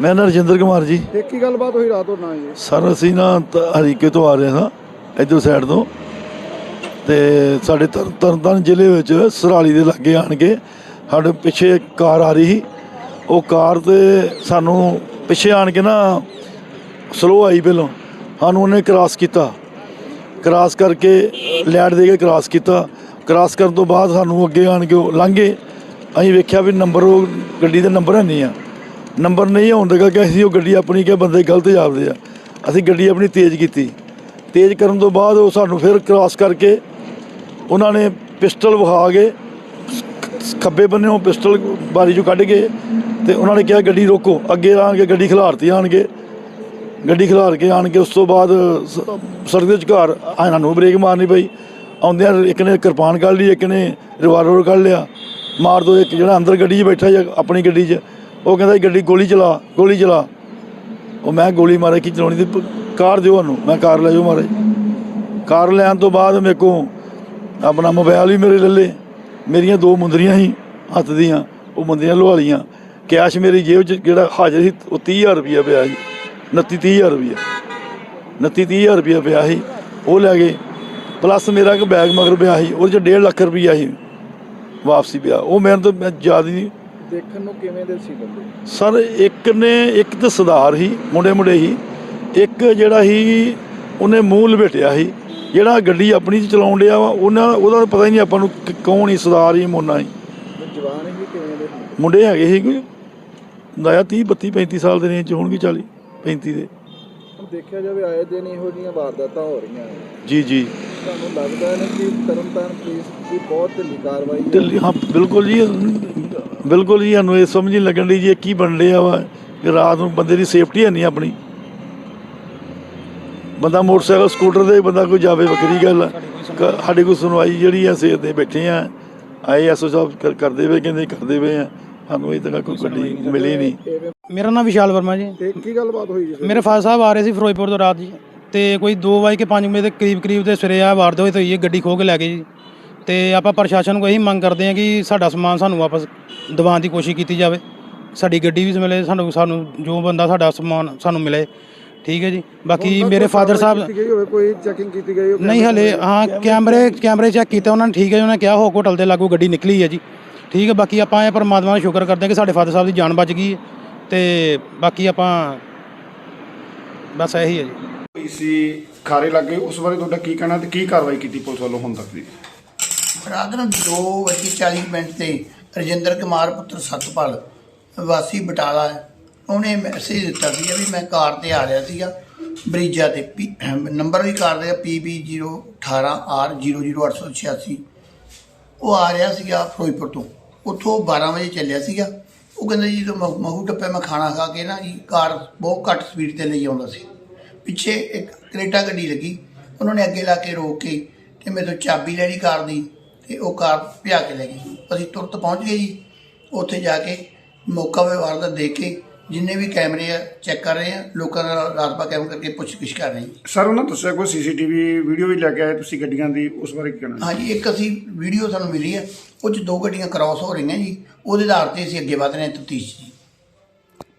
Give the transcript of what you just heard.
ਮੈਂ ਨਾ ਰਜਿੰਦਰ ਕੁਮਾਰ ਜੀ। ਤੇ ਕੀ ਗੱਲਬਾਤ ਹੋਈ ਰਾਤ ਉਹਨਾਂ ਜੀ? ਸਰ ਅਸੀਂ ਨਾ ਤ- ਹਰੀਕੇ ਤੋਂ ਆ ਰਹੇ ਹਾਂ ਇੱਧਰ ਸਾਈਡ ਤੋਂ। ਤੇ ਸਾਡੇ ਤਰ- ਤਰਨਤਾਰਨ ਜ਼ਿਲ੍ਹੇ ਵਿੱਚ ਸਰਾਲੀ ਦੇ ਲਾਗੇ ਆਣ ਕੇ ਸਾਡੇ ਪਿੱਛੇ ਇੱਕ ਕਾਰ ਆ ਰਹੀ ਸੀ। ਉਹ ਕਾਰ ਤੇ ਸਾਨੂੰ ਪਿੱਛੇ ਆਣ ਕੇ ਨਾ ਸਲੋ ਆਈ ਪਹਿਲੋਂ। ਸਾਨੂੰ ਉਹਨੇ ਕ੍ਰਾਸ ਕੀਤਾ। ਕ੍ਰਾਸ ਕਰਕੇ ਲੈਟ ਦੇ ਕੇ ਕ੍ਰਾਸ ਕੀਤਾ। ਕ੍ਰਾਸ ਕਰਨ ਤੋਂ ਬਾਅਦ ਸਾਨੂੰ ਅੱਗੇ ਆਣ ਕੇ ਉਹ ਲੰਘੇ ਅਸੀਂ ਵੇਖਿਆ ਵੀ ਨੰਬਰ ਉਹ ਗੱਡੀ ਦਾ ਨੰਬਰ ਹੈ ਨਹੀਂ ਆ। ਨੰਬਰ ਨਹੀਂ ਆਉਣ ਦਾ ਕਿ ਅਸੀਂ ਉਹ ਗੱਡੀ ਆਪਣੀ ਕਿ ਬੰਦੇ ਗਲਤ ਜਾਪਦੇ ਆ। ਅਸੀਂ ਗੱਡੀ ਆਪਣੀ ਤੇਜ਼ ਕੀਤੀ। ਤੇਜ਼ ਕਰਨ ਤੋਂ ਬਾਅਦ ਉਹ ਸਾਨੂੰ ਫਿਰ ਕ੍ਰਾਸ ਕਰਕੇ ਉਹਨਾਂ ਨੇ ਪਿਸਟਲ ਵਿਖਾ ਕੇ ਖੱਬੇ ਬੰਨੇ ਉਹ ਪਿਸਟਲ ਬਾਰੀ ਚੋਂ ਕੱਢ ਕੇ ਤੇ ਉਹਨਾਂ ਨੇ ਕਿਹਾ ਗੱਡੀ ਰੋਕੋ, ਅੱਗੇ ਆਣ ਕੇ ਗੱਡੀ ਖਿਲਾਰਤੀ ਆਣ ਗੱਡੀ ਖਿਲਾਰ ਕੇ ਆਣ ਕੇ ਉਸ ਤੋਂ ਬਾਅਦ ਸੜਕ ਦੇ ਵਿਚਕਾਰ ਇਹਨਾਂ ਨੂੰ ਬ੍ਰੇਕ ਮਾਰਨੀ ਪਈ। ਆਉਂਦਿਆਂ ਇੱਕ ਨੇ ਕਿਰਪਾਨ ਕੱਢ ਲਈ, ਇੱਕ ਨੇ ਰਿਵਾਲਵਰ ਕੱਢ ਲਿਆ। ਮਾਰ ਦੋ ਇੱਕ ਜਿਹੜਾ ਅੰਦਰ ਗੱਡੀ 'ਚ ਬੈਠਾ ਜਾਂ ਆਪਣੀ ਗੱਡੀ 'ਚ। ਉਹ ਕਹਿੰਦਾ ਜੀ ਗੱਡੀ ਗੋਲੀ ਚਲਾ ਗੋਲੀ ਚਲਾ। ਉਹ ਮੈਂ ਗੋਲੀ ਮਾਰੇ, ਕਿ ਚਲਾਉਣੀ ਦੀ ਕਾਰ ਦਿਓ ਉਹਨੂੰ, ਮੈਂ ਕਾਰ ਲੈ ਜਾਓ ਮਾਰੇ। ਕਾਰ ਲੈਣ ਤੋਂ ਬਾਅਦ ਮੇਰੇ ਕੋ ਆਪਣਾ ਮੋਬਾਈਲ ਵੀ ਮੇਰੇ ਲੱਲੇ। ਮੇਰੀਆਂ ਦੋ ਮੁੰਦਰੀਆਂ ਸੀ, ਹੱਥ ਦੀਆਂ, ਉਹ ਮੁੰਦਰੀਆਂ ਲਵਾ ਲਈਆਂ। ਕੈਸ਼ ਮੇਰੀ ਜੇਬ 'ਚ ਜਿਹੜਾ ਹਾਜ਼ਰ ਸੀ, ਉਹ 30000 ਰੁਪਇਆ ਪਿਆ ਸੀ। 29 30000 ਰੁਪਇਆ। 29 30000 ਰੁਪਇਆ ਪਿਆ ਸੀ। ਉਹ ਲੈ ਗਏ। ਪਲੱਸ ਮੇਰਾ ਇੱਕ ਬੈਗ ਮਗਰ ਪਿਆ ਸੀ, ਉਹਦੇ 'ਚ 1.5 ਲੱਖ ਰੁਪਇਆ ਸੀ। ਵਾਪਸੀ ਪਿਆ। ਉਹ ਮੇਰੇ ਤੋਂ ਮੈਂ ਜ਼ਿਆਦਾ ਨਹੀਂ ਦੇਖਣ ਨੂੰ ਕਿਵੇਂ ਦੇ ਸੀ ਬੰਦੇ? ਸਰ ਇੱਕ ਨੇ ਇੱਕ ਤਾਂ ਸਰਦਾਰ ਸੀ ਮੁੰਡੇ ਮੁੰਡੇ ਹੀ। ਇੱਕ ਜਿਹੜਾ ਸੀ ਉਹਨੇ ਮੂੰਹ ਲਪੇਟਿਆ ਸੀ ਜਿਹੜਾ ਗੱਡੀ ਆਪਣੀ ਚ ਚਲਾਉਣ ਡਿਆ ਵਾ ਉਹਨਾਂ ਉਹਦਾ ਤਾਂ ਪਤਾ ਹੀ ਨਹੀਂ ਆਪਾਂ ਨੂੰ ਕਿ ਕੌਣ ਹੀ ਸਰਦਾਰ ਹੀ ਮੋਨਾ ਹੀ। ਜਵਾਨ ਹੀ ਕਿਵੇਂ ਦੇ ਸੀ? ਮੁੰਡੇ ਹੈਗੇ ਸੀ ਕੋਈ? ਦਾਇਆ 30 32 35 ਸਾਲ ਦੇ ਰੇਂਜ ਚ ਹੋਣਗੇ 40 35 ਦੇ। ਹੁਣ ਦੇਖਿਆ ਜਾਵੇ ਆਏ ਦਿਨ ਇਹੋ ਜਿਹੀਆਂ ਵਾਰਦਾਤਾਂ ਹੋ ਰਹੀਆਂ ਨੇ। ਜੀ ਜੀ। ਤੁਹਾਨੂੰ ਲੱਗਦਾ ਹੈ ਨਾ ਕਿ ਤਰਨਤਾਰਨ ਪੁਲਿਸ ਦੀ ਬਹੁਤ ਢਿੱਲੀ ਕਾਰਵਾਈ ਹੈ? ਢਿੱਲੀ ਹਾਂ ਬਿਲਕੁਲ ਜੀ। ਬਿਲਕੁਲ ਜੀ ਸਾਨੂੰ ਇਹ ਸਮਝ ਨਹੀਂ ਲੱਗਣ ਦੀ ਜੀ ਇਹ ਕੀ ਬਣ ਰਿਹਾ ਵਾ? ਕਿ ਰਾਤ ਨੂੰ ਬੰਦੇ ਦੀ ਸੇਫਟੀ ਹੈ ਨਹੀਂ ਆਪਣੀ। ਬੰਦਾ ਮੋਟਰਸਾਈਕਲ ਸਕੂਟਰ ਤੇ ਬੰਦਾ ਕੋਈ ਜਾਵੇ ਵੱਖਰੀ ਗੱਲ ਆ। ਕ- ਸਾਡੇ ਕੋਲ ਸੁਣਵਾਈ ਜਿਹੜੀ ਆ ਸੇਤ ਦੇ ਬੈਠੇ ਆ। ਆਈਐਸਓ ਸਾਹਿਬ ਕਰ- ਕਰਦੇ ਵੇ ਕਹਿੰਦੇ ਕਰਦੇ ਵੇ ਆ। ਸਾਨੂੰ ਇਹ ਤੱਕ ਕੋਈ ਗੱਡੀ ਮਿਲੀ ਨਹੀਂ। ਮੇਰਾ ਨਾਮ ਵਿਸ਼ਾਲ ਵਰਮਾ ਜੀ। ਤੇ ਕੀ ਗੱਲਬਾਤ ਹੋਈ ਜੀ ਮੇਰੇ ਫਾਦਰ ਸਾਹਿਬ ਆ ਰਹੇ ਸੀ ਫਿਰੋਜ਼ਪੁਰ ਤੋਂ ਰਾਤ ਜੀ। ਤੇ ਕੋਈ 2 ਵਜੇ ਕੇ 5 ਵਜੇ ਦੇ ਕਰੀਬ ਕਰੀਬ ਦੇ ਸਵੇਰੇ ਆ ਵਾਰਦ ਹੋਈ ਤੇ ਹੋਈ ਹੈ ਗੱਡੀ ਖੋਹ ਕੇ ਲੈ ਗਏ ਜੀ। ਤੇ ਆਪਾਂ ਪ੍ਰਸ਼ਾਸਨ ਨੂੰ ਇਹੀ ਮੰਗ ਕਰਦੇ ਹਾਂ ਕਿ ਸਾਡਾ ਸਮਾਨ ਸਾਨੂੰ ਵਾਪਸ ਦਿਵਾਉਣ ਦੀ ਕੋਸ਼ਿਸ਼ ਕੀਤੀ ਜਾਵੇ। ਸਾਡੀ ਗੱਡੀ ਵੀ ਮਿਲੇ ਸਾਨੂੰ ਸਾਨੂੰ ਜੋ ਬੰਦਾ ਸਾਡਾ ਸਮਾਨ ਸਾਨੂੰ ਮਿਲੇ ਠੀਕ ਹੈ ਜੀ। ਬਾਕੀ ਮੇਰੇ ਫਾਦਰ ਸਾਹਿਬ ਕੋਈ ਚੈਕਿੰਗ ਕੀਤੀ ਗਈ ਹੋਵੇ ਨਹੀਂ ਹਲੇ ਹਾਂ ਕੈਮਰੇ ਕੈਮਰੇ ਚੈੱਕ ਕੀਤੇ ਉਹਨਾਂ ਨੇ ਠੀਕ ਹੈ ਜੀ, ਉਹਨਾਂ ਨੇ ਕਿਹਾ ਹੋ ਹੋਟਲ ਦੇ ਲਾਗੂ ਗੱਡੀ ਨਿਕਲੀ ਹੈ ਜੀ। ਠੀਕ ਹੈ ਬਾਕੀ ਆਪਾਂ ਇਹ ਪਰਮਾਤਮਾ ਦਾ ਸ਼ੁਕਰ ਕਰਦੇ ਹਾਂ ਕਿ ਸਾਡੇ ਫਾਦਰ ਸਾਹਿਬ ਦੀ ਜਾਨ ਬਚ ਗਈ ਹੈ ਤੇ ਬਾਕੀ ਆਪਾਂ ਬਸ ਇਹੀ ਹੈ ਜੀ। ਹੋਈ ਸੀ ਖਾਰੇ ਲੱਗੇ ਉਸ ਬਾਰੇ ਤੁਹਾਡਾ ਕੀ ਕਹਿਣਾ ਤੇ ਕੀ ਕਾਰਵਾਈ ਕੀਤੀ ਪੁਲਿਸ ਵੱਲੋਂ ਹੁਣ ਤੱਕ ਦੀ? ਰਾਤ ਨੂੰ 2:40 ਮਿੰਟ ਤੇ ਰਜਿੰਦਰ ਕੁਮਾਰ ਪੁੱਤਰ ਸਤਪਾਲ ਵਾਸੀ ਬਟਾਲਾ ਉਹਨੇ ਮੈਸੇਜ ਦਿੱਤਾ ਸੀ ਵੀ ਮੈਂ ਕਾਰ ਤੇ ਆ ਰਿਹਾ ਸੀਗਾ, ਬਰੀਜਾ ਤੇ ਪੀ- ਨੰਬਰ ਵੀ ਕਾਰ ਦਾ PB018R00886 ਉਹ ਆ ਰਿਹਾ ਸੀਗਾ ਫਿਰੋਜ਼ਪੁਰ ਤੋਂ। ਉੱਥੋਂ 12 ਵਜੇ ਚੱਲਿਆ ਸੀਗਾ। ਉਹ ਕਹਿੰਦਾ ਜੀ ਜਦੋਂ ਮਹੂ ਮਹੂ ਟੱਪੇ ਮੈਂ ਖਾਣਾ ਖਾ ਕੇ ਨਾ ਜੀ, ਕਾਰ ਬਹੁਤ ਘੱਟ ਸਪੀਡ ਤੇ ਲਈ ਆਉਂਦਾ ਸੀ। ਪਿੱਛੇ ਇੱਕ ਕਰੇਟਾ ਗੱਡੀ ਲੱਗੀ। ਉਹਨਾਂ ਨੇ ਅੱਗੇ ਲਾ ਕੇ ਰੋਕ ਕੇ ਤੇ ਮੇਰੇ ਤੋਂ ਚਾਬੀ ਲੈਣੀ ਕਾਰ ਦੀ। ਤੇ ਉਹ ਕਾਰ ਭਜਾ ਕੇ ਲੈ ਗਈ। ਅਸੀਂ ਤੁਰਤ ਪਹੁੰਚ ਗਏ ਜੀ। ਉੱਥੇ ਜਾ ਕੇ ਮੌਕਾ ਵਿਵਹਾਰ ਦਾ ਦੇਖ ਕੇ ਜਿੰਨੇ ਵੀ ਕੈਮਰੇ ਆ ਚੈੱਕ ਕਰ ਰਹੇ ਆ ਲੋਕਾਂ ਦਾ ਰਾਤਪਾ ਕੈਮ ਕਰਕੇ ਪੁੱਛਗਿੱਛ ਕਰ ਰਹੇ ਹਾਂ ਸਰ ਉਹਨਾਂ ਦੱਸਿਆ ਕੋਈ ਸੀਸੀਟੀਵੀ ਵੀਡੀਓ ਵੀ ਲੈ ਕੇ ਆਏ ਤੁਸੀਂ ਗੱਡੀਆਂ ਦੀ ਉਸ ਬਾਰੇ ਕੀ ਕਹਿਣਾ? ਹਾਂਜੀ ਇੱਕ ਅਸੀਂ ਵੀਡੀਓ ਸਾਨੂੰ ਮਿਲੀ ਹੈ ਉਹ ਚ ਦੋ ਗੱਡੀਆਂ ਕ੍ਰਾਸ ਹੋ ਰਹੀਆਂ ਜੀ। ਉਹਦੇ ਆਧਾਰ ਤੇ ਅਸੀਂ ਅੱਗੇ ਵਧ ਰਹੇ ਹਾਂ ਤਫਤੀਸ਼ ਜੀ।